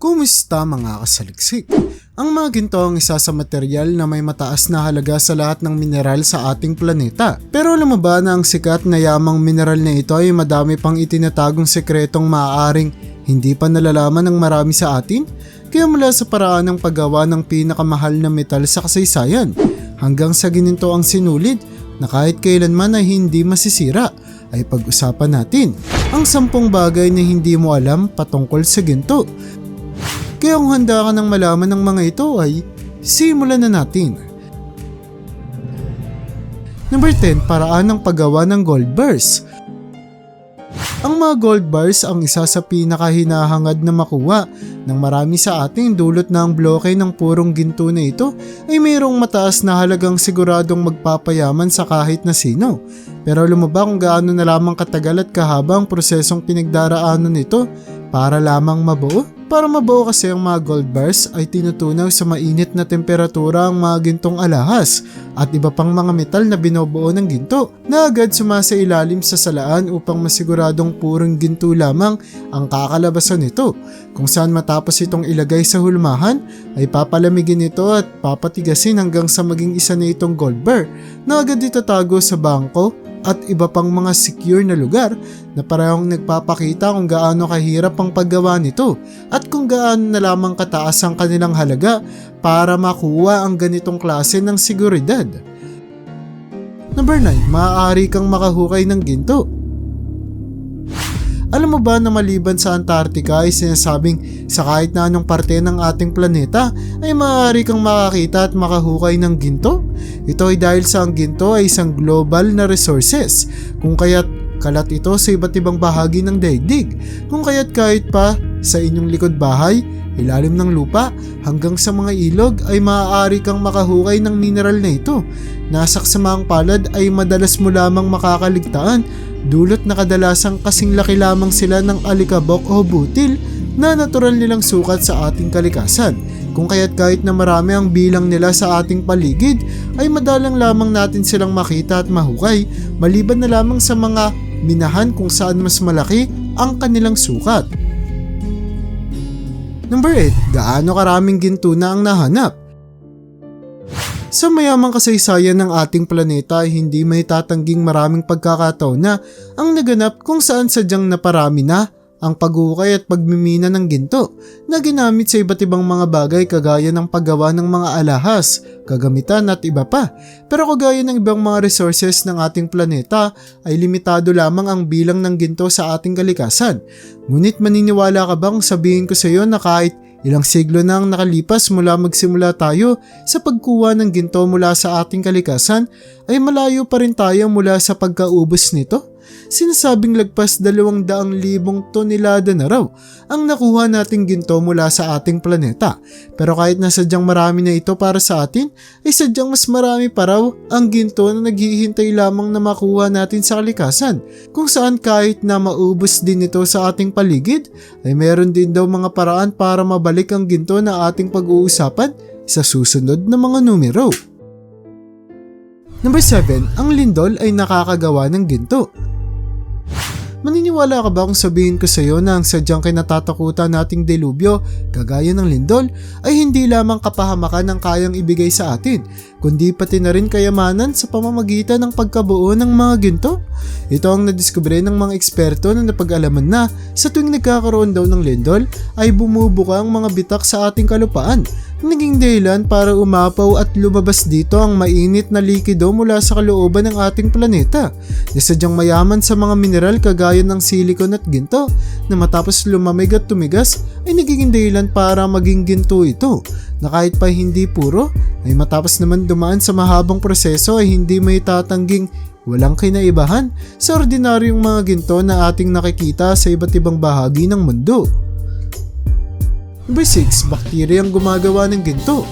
Kumusta mga kasaliksik? Ang mga ginto ang isa sa material na may mataas na halaga sa lahat ng mineral sa ating planeta. Pero alam mo ba na ang sikat na yamang mineral na ito ay madami pang itinatagong sekretong maaaring hindi pa nalalaman ng marami sa atin? Kaya mula sa paraan ng paggawa ng pinakamahal na metal sa kasaysayan hanggang sa gininto ang sinulid na kahit kailanman ay hindi masisira ay pag-usapan natin ang sampung bagay na hindi mo alam patungkol sa ginto kaya kung handa ka ng malaman ng mga ito ay simulan na natin. Number 10, paraan ng paggawa ng gold bars. Ang mga gold bars ang isa sa pinakahinahangad na makuha ng marami sa ating dulot na ang bloke ng purong ginto na ito ay mayroong mataas na halagang siguradong magpapayaman sa kahit na sino. Pero alam mo ba kung gaano na lamang katagal at kahaba ang prosesong pinagdaraanan nito para lamang mabuo? Para mabuo kasi ang mga gold bars ay tinutunaw sa mainit na temperatura ang mga gintong alahas at iba pang mga metal na binubuo ng ginto na agad sumasa ilalim sa salaan upang masiguradong purong ginto lamang ang kakalabasan nito. Kung saan matapos itong ilagay sa hulmahan ay papalamigin ito at papatigasin hanggang sa maging isa na itong gold bar na agad itatago sa bangko at iba pang mga secure na lugar na parehong nagpapakita kung gaano kahirap ang paggawa nito at kung gaano na lamang kataas ang kanilang halaga para makuha ang ganitong klase ng seguridad. Number 9, maaari kang makahukay ng ginto. Alam mo ba na maliban sa Antarctica ay sinasabing sa kahit na anong parte ng ating planeta ay maaari kang makakita at makahukay ng ginto? Ito ay dahil sa ang ginto ay isang global na resources kung kaya't kalat ito sa iba't ibang bahagi ng daigdig kung kaya't kahit pa sa inyong likod bahay, ilalim ng lupa hanggang sa mga ilog ay maaari kang makahukay ng mineral na ito. Nasaksamang palad ay madalas mo lamang makakaligtaan dulot na kadalasang kasing laki lamang sila ng alikabok o butil na natural nilang sukat sa ating kalikasan. Kung kaya't kahit na marami ang bilang nila sa ating paligid, ay madalang lamang natin silang makita at mahukay maliban na lamang sa mga minahan kung saan mas malaki ang kanilang sukat. Number 8, gaano karaming ginto na ang nahanap? Sa mayamang kasaysayan ng ating planeta ay hindi may tatangging maraming pagkakataon na ang naganap kung saan sadyang naparami na ang paghukay at pagmimina ng ginto na ginamit sa iba't ibang mga bagay kagaya ng paggawa ng mga alahas, kagamitan at iba pa. Pero kagaya ng ibang mga resources ng ating planeta ay limitado lamang ang bilang ng ginto sa ating kalikasan. Ngunit maniniwala ka bang sabihin ko sa iyo na kahit Ilang siglo na ang nakalipas mula magsimula tayo sa pagkuha ng ginto mula sa ating kalikasan ay malayo pa rin tayo mula sa pagkaubos nito. Sinasabing lagpas dalawang daang libong tonelada na raw ang nakuha nating ginto mula sa ating planeta. Pero kahit na sadyang marami na ito para sa atin, ay sadyang mas marami pa raw ang ginto na naghihintay lamang na makuha natin sa kalikasan. Kung saan kahit na maubos din ito sa ating paligid, ay meron din daw mga paraan para mabalik ang ginto na ating pag-uusapan sa susunod na mga numero. Number 7, ang lindol ay nakakagawa ng ginto. Maniniwala ka ba kung sabihin ko sa iyo na ang sadyang kinatatakutan nating delubyo, kagaya ng lindol, ay hindi lamang kapahamakan ang kayang ibigay sa atin, kundi pati na rin kayamanan sa pamamagitan ng pagkabuo ng mga ginto? Ito ang nadiskubre ng mga eksperto na napag-alaman na sa tuwing nagkakaroon daw ng lindol ay bumubuka ang mga bitak sa ating kalupaan naging dahilan para umapaw at lumabas dito ang mainit na likido mula sa kalooban ng ating planeta na sadyang mayaman sa mga mineral kagaya ng silicon at ginto na matapos lumamig at tumigas ay nagiging dahilan para maging ginto ito na kahit pa hindi puro ay matapos naman dumaan sa mahabang proseso ay hindi may tatangging walang kinaibahan sa ordinaryong mga ginto na ating nakikita sa iba't ibang bahagi ng mundo. Number 6, bakterya ang gumagawa ng ginto.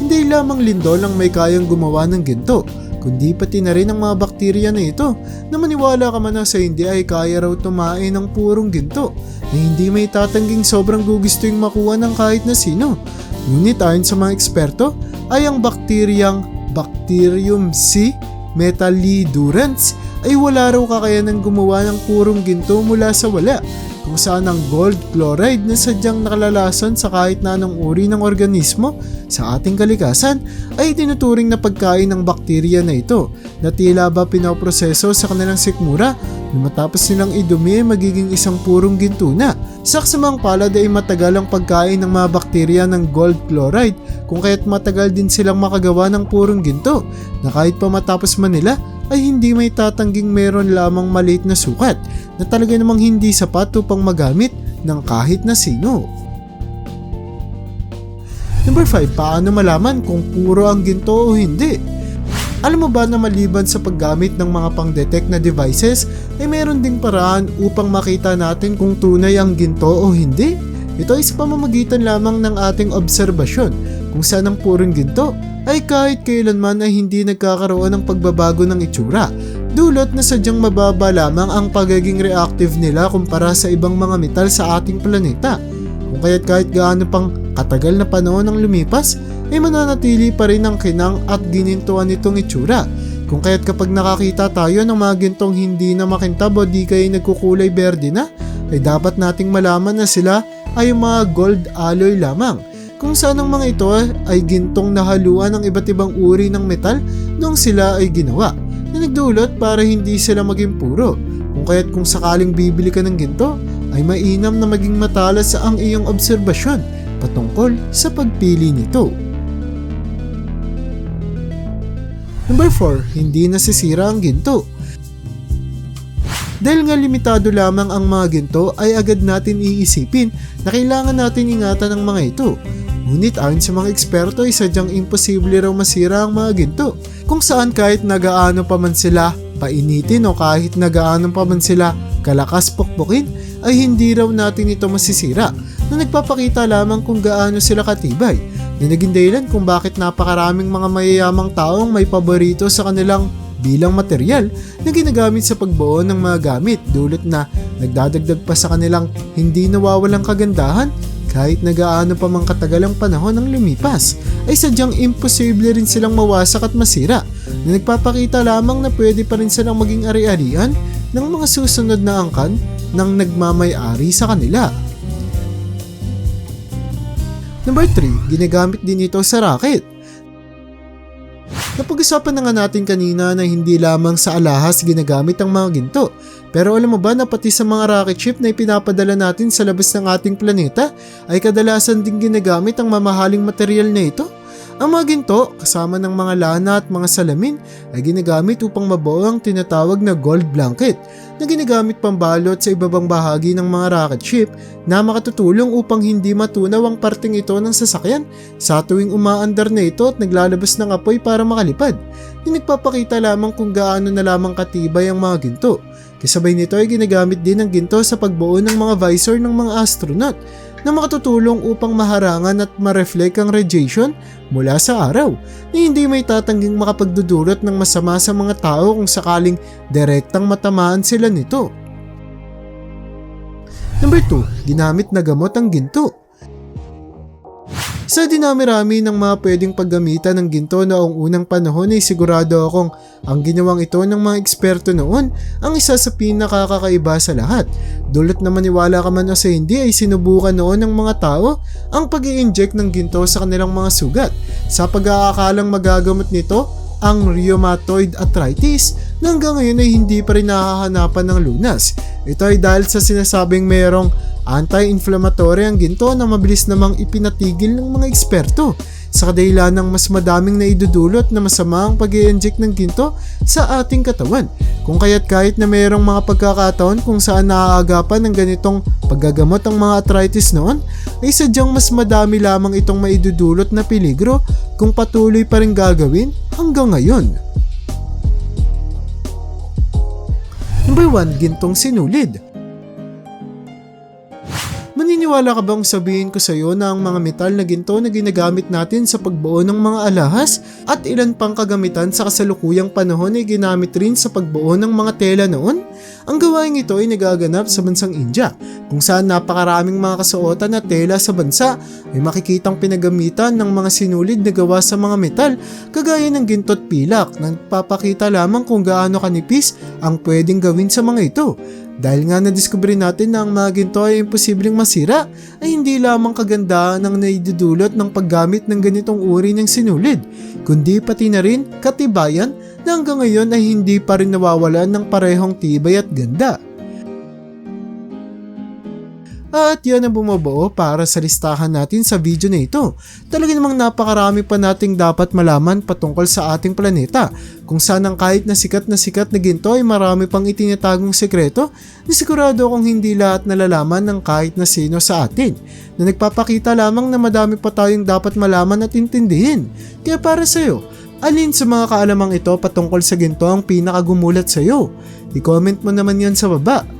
Hindi lamang lindol ang may kayang gumawa ng ginto, kundi pati na rin ang mga bakterya na ito na maniwala ka man na sa hindi ay kaya raw tumae ng purong ginto na hindi may tatangging sobrang gugusto yung makuha ng kahit na sino. Ngunit ayon sa mga eksperto ay ang bakteryang Bacterium C. metallidurans ay wala raw kakayanang gumawa ng purong ginto mula sa wala kung saan ang gold chloride na sadyang nakalalason sa kahit na anong uri ng organismo sa ating kalikasan ay tinuturing na pagkain ng bakterya na ito na tila ba pinoproseso sa kanilang sikmura na matapos nilang idumi magiging isang purong ginto na. Sa kasamang palad ay matagal ang pagkain ng mga bakterya ng gold chloride kung kaya't matagal din silang makagawa ng purong ginto na kahit pa matapos man nila ay hindi may tatangging meron lamang maliit na sukat na talaga namang hindi sapat upang magamit ng kahit na sino. Number 5, paano malaman kung puro ang ginto o hindi? Alam mo ba na maliban sa paggamit ng mga pang-detect na devices ay meron ding paraan upang makita natin kung tunay ang ginto o hindi? Ito ay sa pamamagitan lamang ng ating obserbasyon kung saan ang purong ginto ay kahit kailanman ay hindi nagkakaroon ng pagbabago ng itsura. Dulot na sadyang mababa lamang ang pagiging reactive nila kumpara sa ibang mga metal sa ating planeta. Kung kaya't kahit gaano pang katagal na panahon ang lumipas, ay mananatili pa rin ang kinang at ginintuan nitong itsura. Kung kaya't kapag nakakita tayo ng mga gintong hindi na makintab o di kayo nagkukulay berde na, ay dapat nating malaman na sila ay mga gold alloy lamang kung saan ang mga ito ay gintong nahaluan ng iba't ibang uri ng metal noong sila ay ginawa na nagdulot para hindi sila maging puro. Kung kaya't kung sakaling bibili ka ng ginto, ay mainam na maging matalas ang iyong obserbasyon patungkol sa pagpili nito. Number 4, hindi nasisira ang ginto. Dahil nga limitado lamang ang mga ginto ay agad natin iisipin na kailangan natin ingatan ang mga ito. Ngunit ayon sa mga eksperto ay sadyang imposible raw masira ang mga ginto kung saan kahit nagaano pa man sila painitin o kahit nagaano pa man sila kalakas pukpukin ay hindi raw natin ito masisira na nagpapakita lamang kung gaano sila katibay na naging dahilan kung bakit napakaraming mga mayayamang taong may paborito sa kanilang bilang material na ginagamit sa pagbuo ng mga gamit dulot na nagdadagdag pa sa kanilang hindi nawawalang kagandahan kahit nagaano pa mang katagal ang panahon ng lumipas ay sadyang imposible rin silang mawasak at masira na nagpapakita lamang na pwede pa rin silang maging ari-arian ng mga susunod na angkan ng nagmamay-ari sa kanila. Number 3, ginagamit din ito sa racket. Napag-usapan na nga natin kanina na hindi lamang sa alahas ginagamit ang mga ginto. Pero alam mo ba na pati sa mga rocket ship na ipinapadala natin sa labas ng ating planeta ay kadalasan din ginagamit ang mamahaling material na ito? Ang mga ginto, kasama ng mga lana at mga salamin, ay ginagamit upang mabuo ang tinatawag na gold blanket na ginagamit pambalot sa ibabang bahagi ng mga rocket ship na makatutulong upang hindi matunaw ang parting ito ng sasakyan sa tuwing umaandar na ito at naglalabas ng apoy para makalipad. Nagpapakita lamang kung gaano na lamang katibay ang mga ginto. Kasabay nito ay ginagamit din ang ginto sa pagbuo ng mga visor ng mga astronaut na makatutulong upang maharangan at ma-reflect ang radiation mula sa araw na hindi may tatangging makapagdudulot ng masama sa mga tao kung sakaling direktang matamaan sila nito. Number 2, ginamit na gamot ang ginto. Sa dinami-rami ng mga pwedeng paggamitan ng ginto noong unang panahon ay sigurado akong ang ginawang ito ng mga eksperto noon ang isa sa pinakakakaiba sa lahat. Dulot na maniwala ka man o sa hindi ay sinubukan noon ng mga tao ang pag inject ng ginto sa kanilang mga sugat sa pag-aakalang magagamot nito ang rheumatoid arthritis na hanggang ngayon ay hindi pa rin nakahanapan ng lunas. Ito ay dahil sa sinasabing mayroong anti-inflammatory ang ginto na mabilis namang ipinatigil ng mga eksperto sa kadahilan ng mas madaming naidudulot na masama ang pag inject ng ginto sa ating katawan. Kung kaya't kahit na mayroong mga pagkakataon kung saan naaagapan ng ganitong paggagamot ang mga arthritis noon, ay sadyang mas madami lamang itong maidudulot na peligro kung patuloy pa rin gagawin hanggang ngayon. Number 1, gintong sinulid. Maniniwala ka bang sabihin ko sa iyo na ang mga metal na ginto na ginagamit natin sa pagbuo ng mga alahas at ilan pang kagamitan sa kasalukuyang panahon ay ginamit rin sa pagbuo ng mga tela noon? Ang gawain ito ay nagaganap sa bansang India kung saan napakaraming mga kasuotan na tela sa bansa ay makikitang pinagamitan ng mga sinulid na gawa sa mga metal kagaya ng ginto at pilak na nagpapakita lamang kung gaano kanipis ang pwedeng gawin sa mga ito. Dahil nga nadiskubre natin na ang mga ginto ay imposibleng masira ay hindi lamang kagandahan ang naidudulot ng paggamit ng ganitong uri ng sinulid, kundi pati na rin katibayan na hanggang ngayon ay hindi pa rin nawawalan ng parehong tibay at ganda. At yan ang bumubuo para sa listahan natin sa video na ito. Talaga namang napakarami pa nating dapat malaman patungkol sa ating planeta kung saan ang kahit na sikat na sikat na ginto ay marami pang itinatagong sekreto na sigurado akong hindi lahat nalalaman ng kahit na sino sa atin na nagpapakita lamang na madami pa tayong dapat malaman at intindihin. Kaya para sa'yo, alin sa mga kaalamang ito patungkol sa ginto ang pinakagumulat sa'yo? I-comment mo naman yan sa baba.